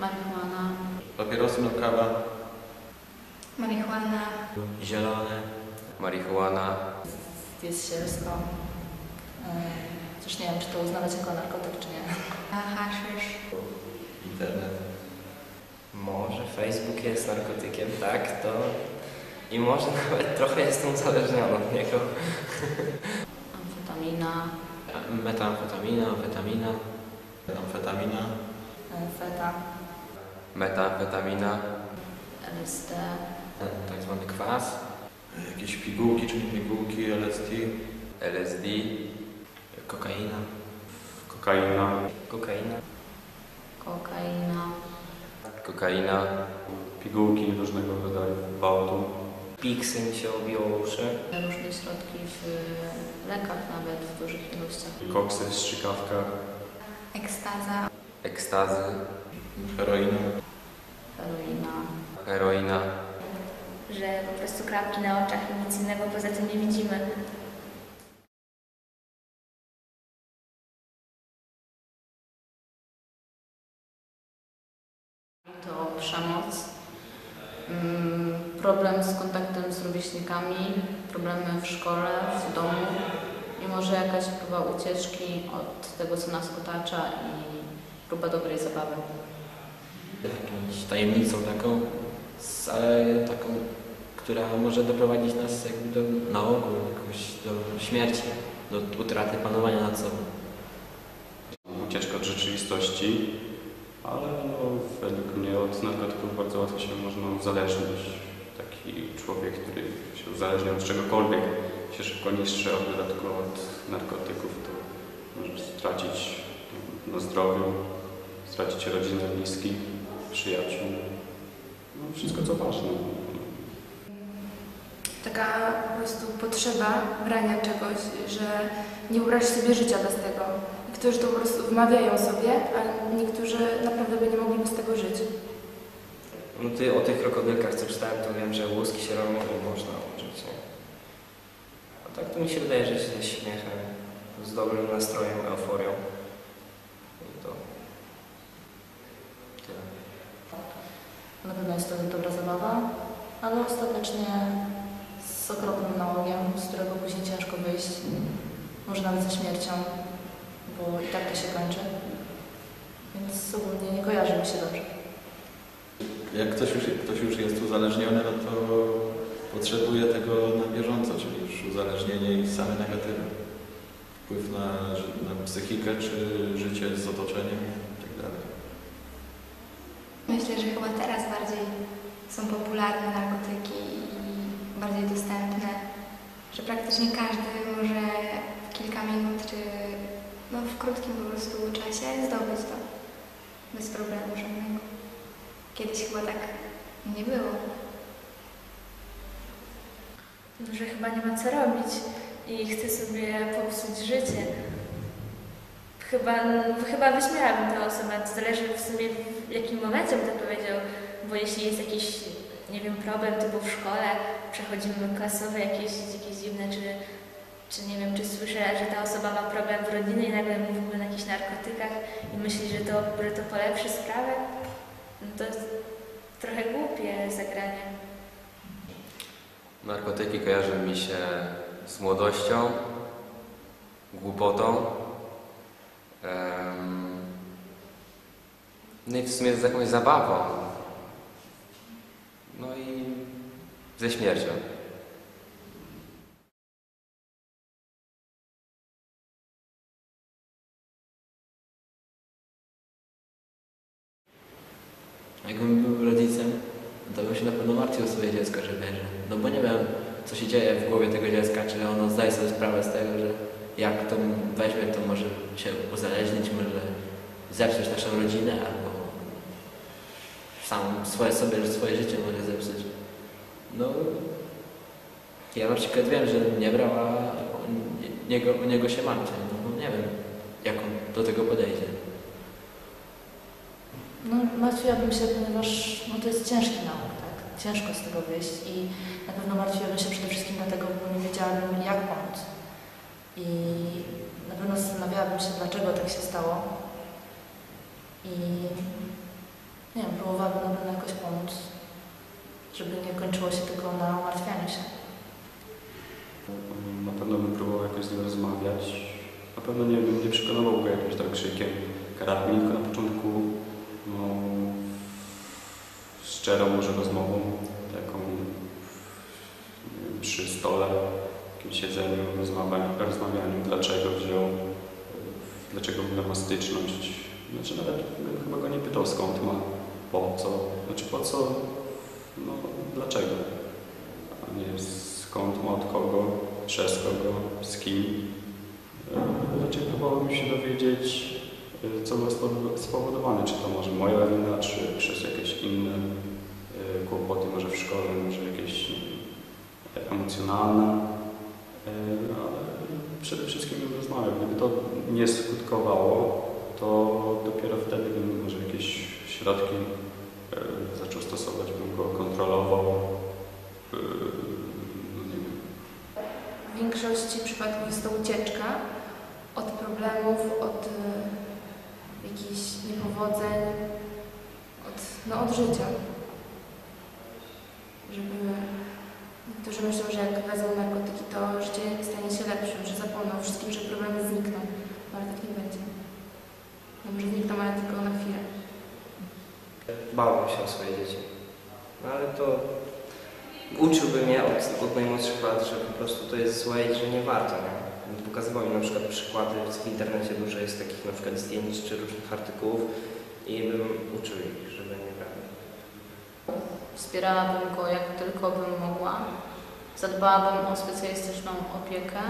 marihuana, Papierosy, kawa. Marihuana. Zielone. marihuana, jest sielsko. Też nie wiem, czy to uznawać jako narkotyk, czy nie. Haszysz. Internet. Może Facebook jest narkotykiem, tak, to... I może nawet trochę jestem uzależniony od niego. Amfetamina, Metamfetamina, amfetamina. Amfetamina. e, feta, metamfetamina, LSD, Tak zwany kwas. Jakieś pigułki, czyli pigułki, LSD. LSD, Kokaina. kokaina, Kokaina. kokaina, kokaina, pigułki różnego rodzaju, gwałtu. Piksy mi się obiło uszy. różne środki w lekach nawet w dużych ilościach. koksy w strzykawkach, Ekstaza. ekstazy, Heroina. Heroina, heroina, Że po prostu kropki na oczach i nic innego poza tym nie widzimy. to przemoc, mm, problem z kontaktem z rówieśnikami, problemy w szkole, w domu i może jakaś próba ucieczki od tego, co nas otacza i próba dobrej zabawy. Tajemnicą taką, ale taką, która może doprowadzić nas jakby do, na ogół jakoś do śmierci, do utraty panowania nad sobą. ucieczka od rzeczywistości, ale no, według mnie od narkotyków bardzo łatwo się można uzależnić. Taki człowiek, który się uzależnia od czegokolwiek, się szybko niszczy, a w dodatku od narkotyków to może stracić na zdrowiu, stracić rodzinę, bliskich, przyjaciół, no, wszystko co ważne. taka po prostu potrzeba brania czegoś, że nie ubrać sobie życia bez tego. Niektórzy to po prostu wmawiają sobie, a niektórzy naprawdę by nie mogliby z tego żyć. No ty o tych krokodylkach co czytałem, to wiem, że łuski się robią i można użyć, nie? A tak to mi się wydaje, że ze śmiechem, z dobrym nastrojem, euforią. I to... Tyle. Na pewno jest to dobra zabawa, ale ostatecznie z okropnym nałogiem, z którego później ciężko wyjść, może nawet ze śmiercią, bo i tak to się kończy. Więc ogólnie nie kojarzy mi się dobrze. Jak ktoś już, ktoś już jest uzależniony, no to potrzebuje tego na bieżąco, czyli już uzależnienie i same negatywy. Wpływ na, na psychikę, czy życie z otoczeniem że chyba teraz bardziej są popularne narkotyki i bardziej dostępne, że praktycznie każdy może w kilka minut czy no, w krótkim po prostu czasie zdobyć to bez problemu żadnego. Kiedyś chyba tak nie było. że chyba nie ma co robić i chce sobie popsuć życie. Chyba, chyba wyśmiałabym tę osobę, zależy w sumie w jakim momencie bym to powiedział, bo jeśli jest jakiś, nie wiem, problem typu w szkole, przechodzimy klasowe jakieś, jakieś dziwne, czy, czy nie wiem, czy słyszę, że ta osoba ma problem w rodzinie i nagle mówi w ogóle na jakichś narkotykach i myśli, że to, że to polepszy sprawę, no to jest trochę głupie zagranie. narkotyki kojarzą mi się z młodością, głupotą, no i w sumie z jakąś zabawą, no i ze śmiercią. Jakbym był rodzicem, to bym się na pewno martwił o swoje dziecko, że bierze. No bo nie wiem, co się dzieje w głowie tego dziecka, czy ono zdaje sobie sprawę z tego, że jak to weźmie, to może się uzależnić, może zepsuć naszą rodzinę, albo sam swoje sobie, swoje życie może zepsuć. No, ja na przykład wiem, że nie brał, a u niego, u niego się martwię. No nie wiem, jak on do tego podejdzie. No, martwiłabym się, ponieważ no, to jest ciężki nauk, tak? Ciężko z tego wyjść i na pewno martwiłabym się przede wszystkim dlatego, bo nie wiedziałabym jak pomóc. I na pewno zastanawiałabym się, dlaczego tak się stało. I nie wiem, próbowałabym na pewno jakoś pomóc, żeby nie kończyło się tylko na umartwianiu się. Na pewno bym próbował jakoś z nim rozmawiać. Na pewno nie, nie przekonywał go jakimś tam krzykiem, karami, tylko na początku no, szczerą może rozmową, taką przy stole, w jakimś siedzeniu, rozmawianiu, rozmawianiu dlaczego wziął, dlaczego miał ma styczność. Znaczy nawet bym chyba go nie pytał skąd ma, po co, znaczy po co, no dlaczego, a nie skąd od kogo, przez kogo, z kim. Raczej próbowałbym się dowiedzieć, e, co było spowo- spowodowane, czy to może moja wina, czy przez jakieś inne e, kłopoty, może w szkole, może jakieś emocjonalne, E, ale przede wszystkim bym rozmawiał. Gdyby to nie skutkowało, to dopiero wtedy bym może jakieś środki e, zaczął stosować, bym go kontrolował. E, No W większości przypadków jest to ucieczka od problemów, od y, jakichś niepowodzeń, od, no, od życia. Żeby niektórzy myślą, że jak wezmą narkotyki, to życie stanie się lepszym, że zapomną o wszystkim, że problemy znikną. No, ale tak nie będzie. No, może znikną, ale tylko na chwilę. Bałbym się o swoje dzieci. No ale to uczyłbym je od, od najmłodszych lat, że po prostu to jest złe i że nie warto. Nie? Pokazywał mi na przykład przykłady, w internecie dużo jest takich na przykład zdjęć czy różnych artykułów i bym uczył ich, żeby nie brali. Wspierałabym go jak tylko bym mogła. Zadbałabym o specjalistyczną opiekę,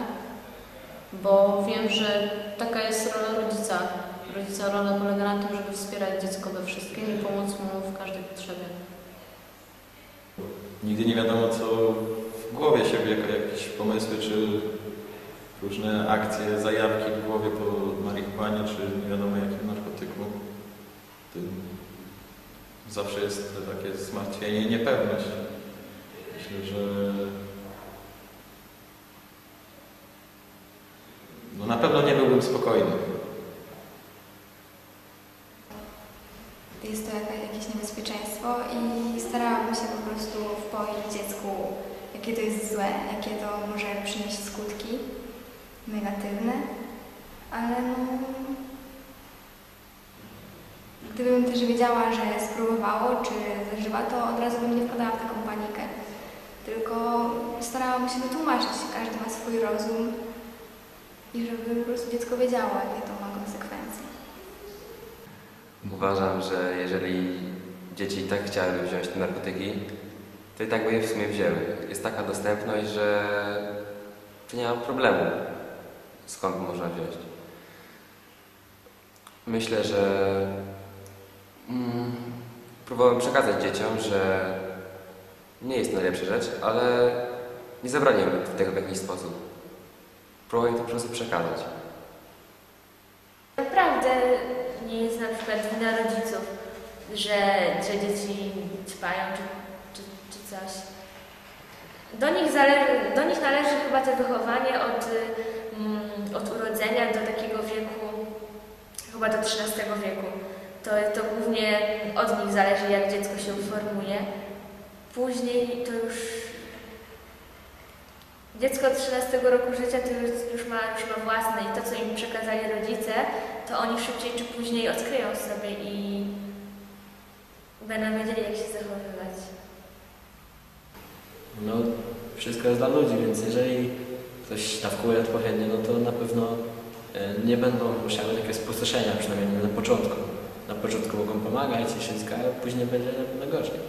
bo wiem, że taka jest rola rodzica. Rodzica rola polega na tym, żeby wspierać dziecko we wszystkim i pomóc mu w każdej potrzebie. Nigdy nie wiadomo, co w głowie siebie, jako jakieś pomysły, czy różne akcje, zajawki w głowie po marihuanie, czy nie wiadomo jakim narkotyku. Tym zawsze jest takie zmartwienie i niepewność. Myślę, że no na pewno nie byłbym spokojny. Jest to jaka- jakieś niebezpieczeństwo i starałabym się po wpoić dziecku, jakie to jest złe, jakie to może przynieść skutki negatywne, ale no, gdybym też wiedziała, że spróbowało czy zażywa, to od razu bym nie wpadała w taką panikę. Tylko starałabym się wytłumaczyć, każdy ma swój rozum i żeby po prostu dziecko wiedziało, jakie to ma konsekwencje. Uważam, że jeżeli dzieci i tak chciałyby wziąć te narkotyki, to i tak by je w sumie wzięły. Jest taka dostępność, że nie ma problemu, skąd można wziąć. Myślę, że mm, próbowałem przekazać dzieciom, że nie jest to najlepsza rzecz, ale nie zabraniam tego w jakiś sposób. Próbowałem to po prostu przekazać. Naprawdę nie jest na przykład wina rodziców, że, że dzieci ćpają czy coś. Do nich, zale, do nich należy chyba to wychowanie od, mm, od urodzenia do takiego wieku, chyba do XIII wieku. To, to głównie od nich zależy, jak dziecko się uformuje. Później to już Dziecko od 13 roku życia to już, już, ma, już ma własne i to, co im przekazali rodzice, to oni szybciej czy później odkryją sobie i będą wiedzieli, jak się zachowywać. No, wszystko jest dla ludzi, więc jeżeli ktoś dawkuje odpowiednio, no to na pewno e, nie będą musiały takie spustoszenia, przynajmniej na początku. Na początku mogą pomagać i wszystko, ale później będzie na pewno gorzej.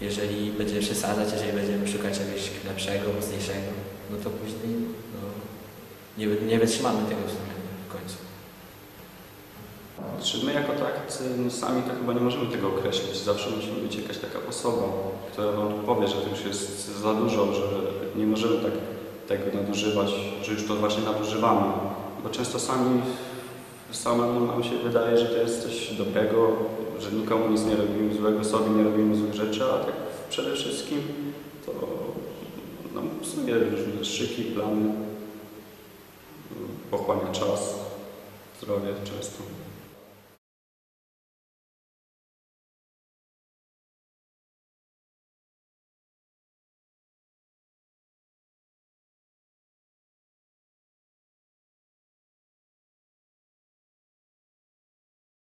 Jeżeli będziemy przesadzać, jeżeli będziemy szukać czegoś lepszego, mocniejszego, no to później no, nie, nie wytrzymamy tego w sumie w końcu. Czy my jako tacy no, sami to chyba nie możemy tego określić. Zawsze musi być jakaś taka osoba, która wam powie, że to już jest za dużo, że nie możemy tak tego nadużywać, że już to właśnie nadużywamy. Bo często sami samemu nam się wydaje, że to jest coś dobrego, że nikomu nic nie robimy złego, sobie nie robimy złych rzeczy, a tak przede wszystkim to nam psuje różne szyki, plany, pochłania czas, zdrowie często.